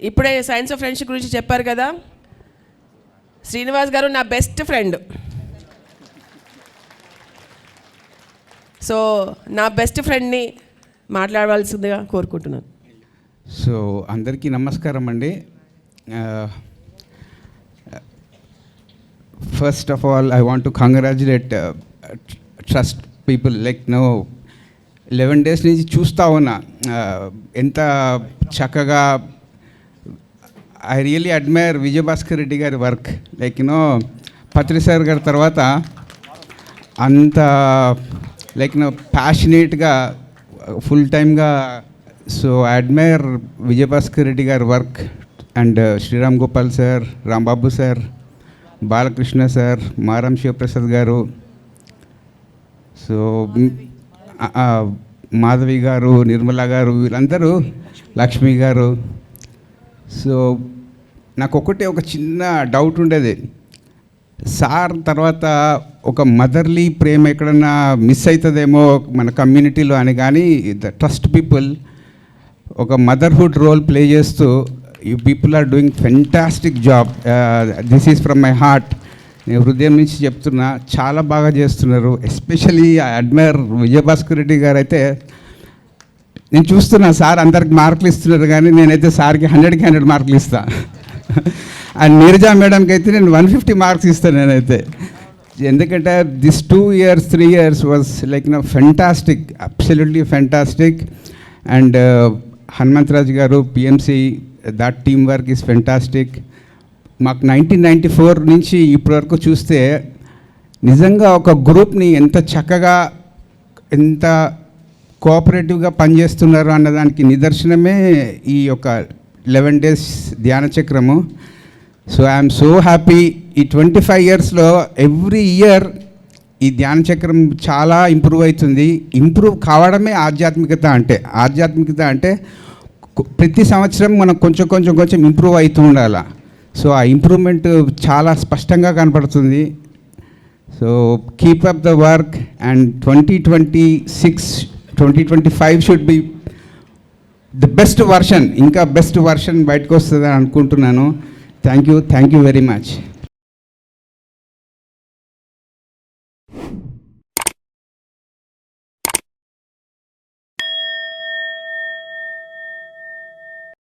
ఇప్పుడే science of friendship గురించి చెప్పారు కదా. శ్రీనివాస్ గారు నా బెస్ట్ ఫ్రెండ్ సో నా బెస్ట్ ఫ్రెండ్ని మాట్లాడవలసిందిగా కోరుకుంటున్నాను. సో అందరికీ నమస్కారం అండి. First of all I want to congratulate trust people like no eleven days నుంచి చూస్తా ఉన్నా. Uh, ఎంత చక్కగా I really admire Vijayabhaskar Reddy garu work like you know Pathri sir garu తర్వాత అంత లైక్ నో ప్యాషనేట్గా full టైమ్గా so admire Vijayabhaskar Reddy garu work and Sriram Gopal sir Rambabu sir Balakrishna sir Maram Sivaprasad garu. So Madhavi గారు నిర్మల గారు వీళ్ళందరూ లక్ష్మి గారు so నాకు ఒకటే ఒక చిన్న డౌట్ ఉండేది. సార్ తర్వాత ఒక మదర్లీ ప్రేమ ఎక్కడన్నా మిస్ అవుతుందేమో మన కమ్యూనిటీలో అని కానీ ద ట్రస్ట్ పీపుల్ ఒక మదర్హుడ్ రోల్ ప్లే చేస్తూ you people are doing fantastic job this is from my heart. నేను హృదయం నుంచి చెప్తున్నా చాలా బాగా చేస్తున్నారు. ఎస్పెషలీ అడ్మైర్ విజయభాస్కర్ రెడ్డి గారు అయితే నేను చూస్తున్నా సార్ అందరికి మార్కులు ఇస్తున్నారు కానీ నేనైతే సార్కి హండ్రెడ్కి హండ్రెడ్ మార్కులు ఇస్తాను అండ్ నీరజా మేడంకి అయితే నేను వన్ ఫిఫ్టీ మార్క్స్ ఇస్తాను నేనైతే. ఎందుకంటే this two years three years was like నా fantastic absolutely fantastic. And uh, Hanumantharaju garu PMC that team work is fantastic. మాకు నైన్టీన్ నైంటీ ఫోర్ నుంచి ఇప్పటివరకు చూస్తే నిజంగా ఒక గ్రూప్ని ఎంత చక్కగా ఎంత కోఆపరేటివ్గా పనిచేస్తున్నారు అన్నదానికి నిదర్శనమే ఈ యొక్క లెవెన్ డేస్ ధ్యాన చక్రము. So I'm so happy. ఈ ట్వంటీ ఫైవ్ ఇయర్స్లో ఎవ్రీ ఇయర్ ఈ ధ్యాన చక్రం చాలా ఇంప్రూవ్ అవుతుంది. ఇంప్రూవ్ కావడమే ఆధ్యాత్మికత అంటే ఆధ్యాత్మికత అంటే ప్రతి సంవత్సరం మనం కొంచెం కొంచెం కొంచెం ఇంప్రూవ్ అవుతూ ఉండాలి. సో ఆ ఇంప్రూవ్మెంట్ చాలా స్పష్టంగా కనపడుతుంది. So keep up the work and twenty twenty six twenty twenty five should be the best version ఇంకా బెస్ట్ వర్షన్ బయటకు వస్తుందని అనుకుంటున్నాను. Thank you thank you very much